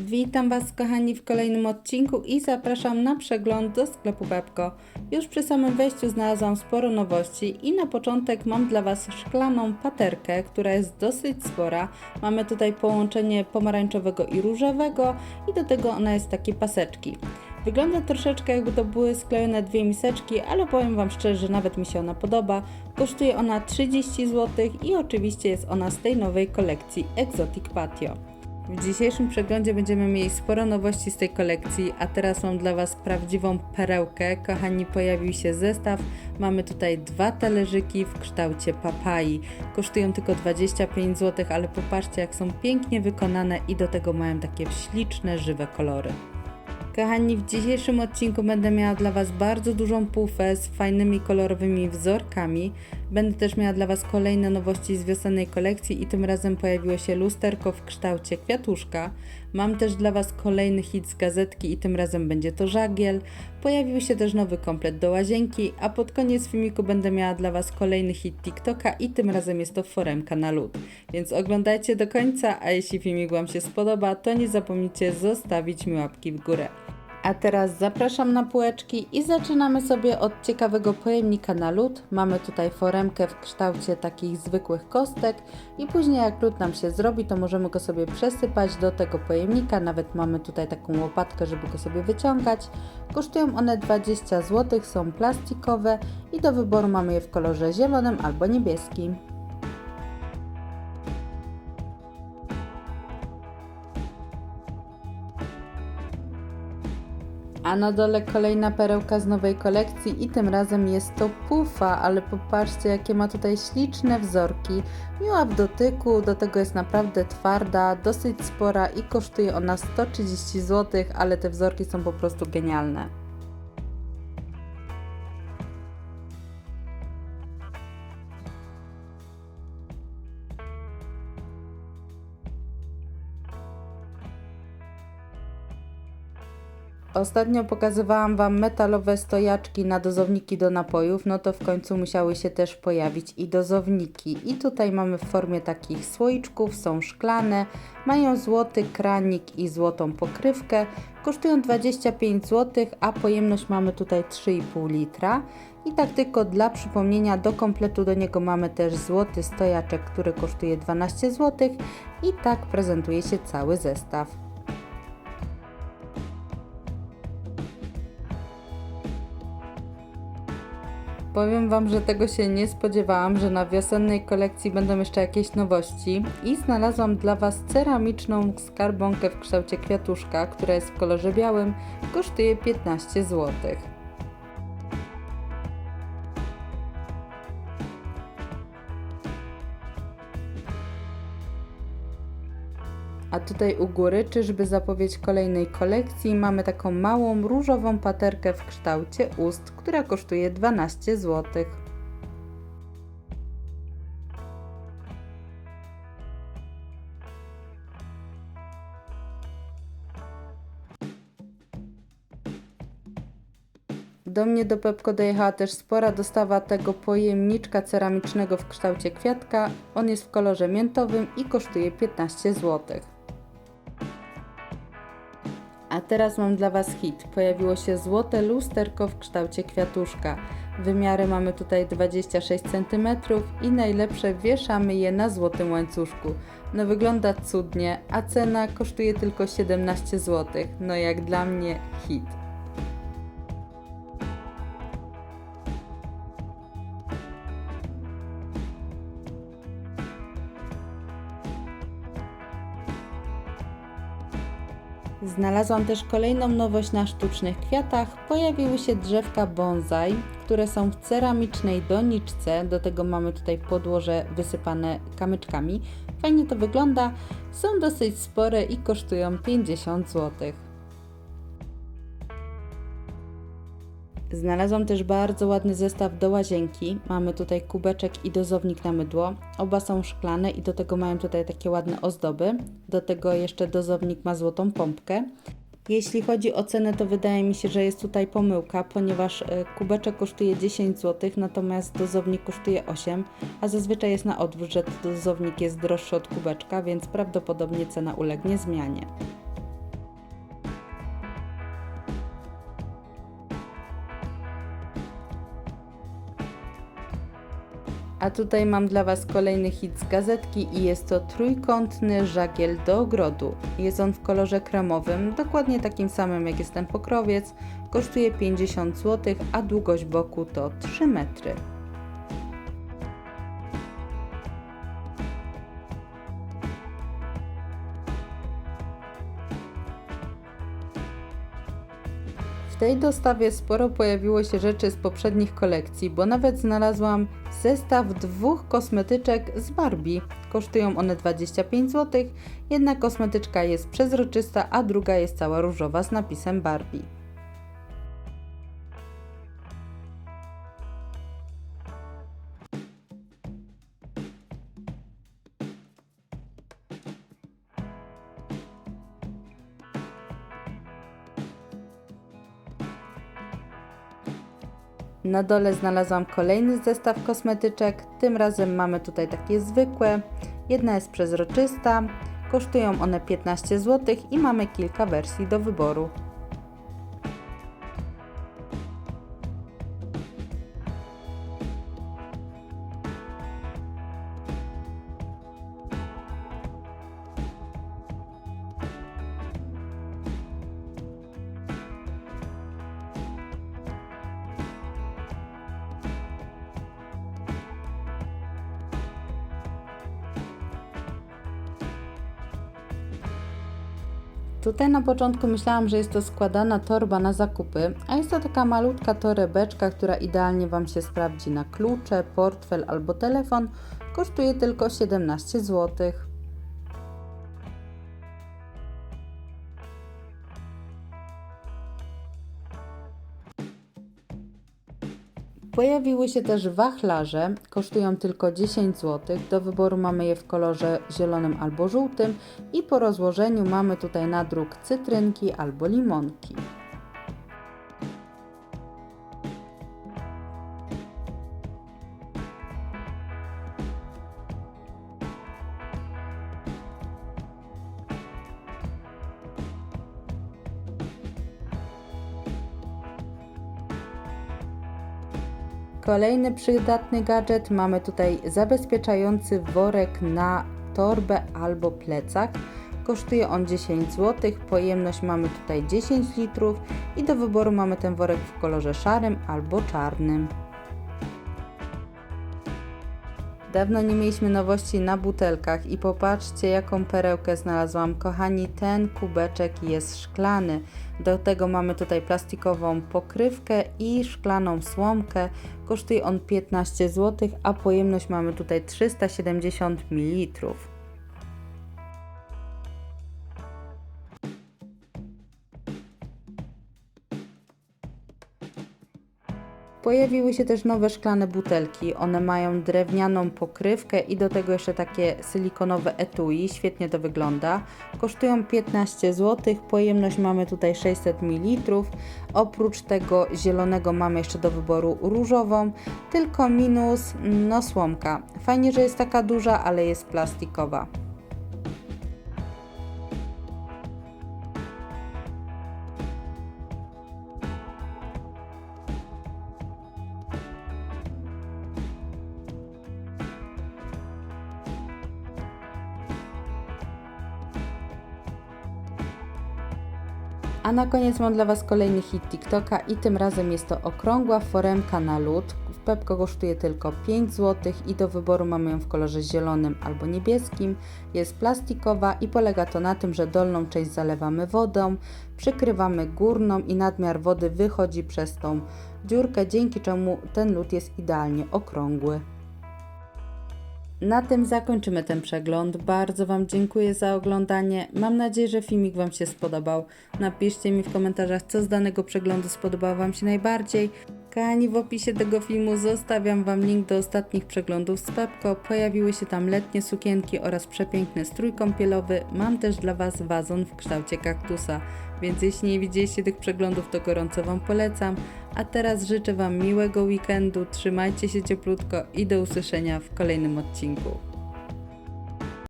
Witam Was kochani w kolejnym odcinku i zapraszam na przegląd do sklepu Pepko. Już przy samym wejściu znalazłam sporo nowości i na początek mam dla Was szklaną paterkę, która jest dosyć spora. Mamy tutaj połączenie pomarańczowego i różowego i do tego ona jest takie paseczki. Wygląda troszeczkę jakby to były sklejone dwie miseczki, ale powiem Wam szczerze, że nawet mi się ona podoba. Kosztuje ona 30 zł i oczywiście jest ona z tej nowej kolekcji Exotic Patio. W dzisiejszym przeglądzie będziemy mieli sporo nowości z tej kolekcji, a teraz mam dla Was prawdziwą perełkę. Kochani, pojawił się zestaw. Mamy tutaj dwa talerzyki w kształcie papai. Kosztują tylko 25 zł, ale popatrzcie jak są pięknie wykonane i do tego mają takie śliczne, żywe kolory. Kochani, w dzisiejszym odcinku będę miała dla Was bardzo dużą pufę z fajnymi kolorowymi wzorkami. Będę też miała dla Was kolejne nowości z wiosennej kolekcji i tym razem pojawiło się lusterko w kształcie kwiatuszka. Mam też dla Was kolejny hit z gazetki i tym razem będzie to żagiel. Pojawił się też nowy komplet do łazienki, a pod koniec filmiku będę miała dla Was kolejny hit TikToka i tym razem jest to foremka na lód. Więc oglądajcie do końca, a jeśli filmik Wam się spodoba, to nie zapomnijcie zostawić mi łapki w górę. A teraz zapraszam na półeczki i zaczynamy sobie od ciekawego pojemnika na lód. Mamy tutaj foremkę w kształcie takich zwykłych kostek i później jak lód nam się zrobi, to możemy go sobie przesypać do tego pojemnika. Nawet mamy tutaj taką łopatkę, żeby go sobie wyciągać. Kosztują one 20 zł, są plastikowe i do wyboru mamy je w kolorze zielonym albo niebieskim. A na dole kolejna perełka z nowej kolekcji i tym razem jest to pufa, ale popatrzcie jakie ma tutaj śliczne wzorki. Miła w dotyku, do tego jest naprawdę twarda, dosyć spora i kosztuje ona 130 zł, ale te wzorki są po prostu genialne. Ostatnio pokazywałam Wam metalowe stojaczki na dozowniki do napojów, no to w końcu musiały się też pojawić i dozowniki. I tutaj mamy w formie takich słoiczków, są szklane, mają złoty kranik i złotą pokrywkę, kosztują 25 zł, a pojemność mamy tutaj 3,5 litra. I tak tylko dla przypomnienia, do kompletu do niego mamy też złoty stojaczek, który kosztuje 12 zł i tak prezentuje się cały zestaw. Powiem Wam, że tego się nie spodziewałam, że na wiosennej kolekcji będą jeszcze jakieś nowości i znalazłam dla Was ceramiczną skarbonkę w kształcie kwiatuszka, która jest w kolorze białym, kosztuje 15 zł. A tutaj u góry, czyżby zapowiedź kolejnej kolekcji, mamy taką małą różową paterkę w kształcie ust, która kosztuje 12 zł. Do mnie do Pepko dojechała też spora dostawa tego pojemniczka ceramicznego w kształcie kwiatka. On jest w kolorze miętowym i kosztuje 15 zł. A teraz mam dla Was hit. Pojawiło się złote lusterko w kształcie kwiatuszka. Wymiary mamy tutaj 26 cm i najlepsze wieszamy je na złotym łańcuszku. No wygląda cudnie, a cena kosztuje tylko 17 zł. No jak dla mnie hit. Znalazłam też kolejną nowość na sztucznych kwiatach. Pojawiły się drzewka bonsai, które są w ceramicznej doniczce. Do tego mamy tutaj podłoże wysypane kamyczkami. Fajnie to wygląda. Są dosyć spore i kosztują 50 zł. Znalazłam też bardzo ładny zestaw do łazienki. Mamy tutaj kubeczek i dozownik na mydło. Oba są szklane i do tego mają tutaj takie ładne ozdoby. Do tego jeszcze dozownik ma złotą pompkę. Jeśli chodzi o cenę, to wydaje mi się, że jest tutaj pomyłka, ponieważ e, kubeczek kosztuje 10 zł, natomiast dozownik kosztuje 8, a zazwyczaj jest na odwrót, że dozownik jest droższy od kubeczka, więc prawdopodobnie cena ulegnie zmianie. A tutaj mam dla Was kolejny hit z gazetki i jest to trójkątny żagiel do ogrodu. Jest on w kolorze kremowym, dokładnie takim samym jak jest ten pokrowiec. Kosztuje 50 zł, a długość boku to 3 metry. Tej dostawie sporo pojawiło się rzeczy z poprzednich kolekcji, bo nawet znalazłam zestaw dwóch kosmetyczek z Barbie. Kosztują one 25 zł. Jedna kosmetyczka jest przezroczysta, a druga jest cała różowa z napisem Barbie. Na dole znalazłam kolejny zestaw kosmetyczek. Tym razem mamy tutaj takie zwykłe. Jedna jest przezroczysta. Kosztują one 15 zł i mamy kilka wersji do wyboru. Tutaj na początku myślałam, że jest to składana torba na zakupy, a jest to taka malutka torebeczka, która idealnie Wam się sprawdzi na klucze, portfel albo telefon. Kosztuje tylko 17 zł. Pojawiły się też wachlarze, kosztują tylko 10 zł. Do wyboru mamy je w kolorze zielonym albo żółtym i po rozłożeniu mamy tutaj nadruk cytrynki albo limonki. Kolejny przydatny gadżet mamy tutaj zabezpieczający worek na torbę albo plecak. Kosztuje on 10 zł, pojemność mamy tutaj 10 litrów i do wyboru mamy ten worek w kolorze szarym albo czarnym. Dawno nie mieliśmy nowości na butelkach i popatrzcie jaką perełkę znalazłam. Kochani, ten kubeczek jest szklany. Do tego mamy tutaj plastikową pokrywkę i szklaną słomkę. Kosztuje on 15 zł, a pojemność mamy tutaj 370 ml. Pojawiły się też nowe szklane butelki. One mają drewnianą pokrywkę i do tego jeszcze takie silikonowe etui. Świetnie to wygląda. Kosztują 15 zł. Pojemność mamy tutaj 600 ml. Oprócz tego zielonego mamy jeszcze do wyboru różową. Tylko minus no słomka. Fajnie, że jest taka duża, ale jest plastikowa. A na koniec mam dla Was kolejny hit TikToka i tym razem jest to okrągła foremka na lód. Pepko kosztuje tylko 5 zł i do wyboru mamy ją w kolorze zielonym albo niebieskim. Jest plastikowa i polega to na tym, że dolną część zalewamy wodą, przykrywamy górną i nadmiar wody wychodzi przez tą dziurkę, dzięki czemu ten lód jest idealnie okrągły. Na tym zakończymy ten przegląd. Bardzo Wam dziękuję za oglądanie. Mam nadzieję, że filmik Wam się spodobał. Napiszcie mi w komentarzach, co z danego przeglądu spodobało Wam się najbardziej. Kochani, w opisie tego filmu zostawiam Wam link do ostatnich przeglądów z Pepko. Pojawiły się tam letnie sukienki oraz przepiękny strój kąpielowy. Mam też dla Was wazon w kształcie kaktusa, więc jeśli nie widzieliście tych przeglądów, to gorąco Wam polecam. A teraz życzę Wam miłego weekendu, trzymajcie się cieplutko i do usłyszenia w kolejnym odcinku.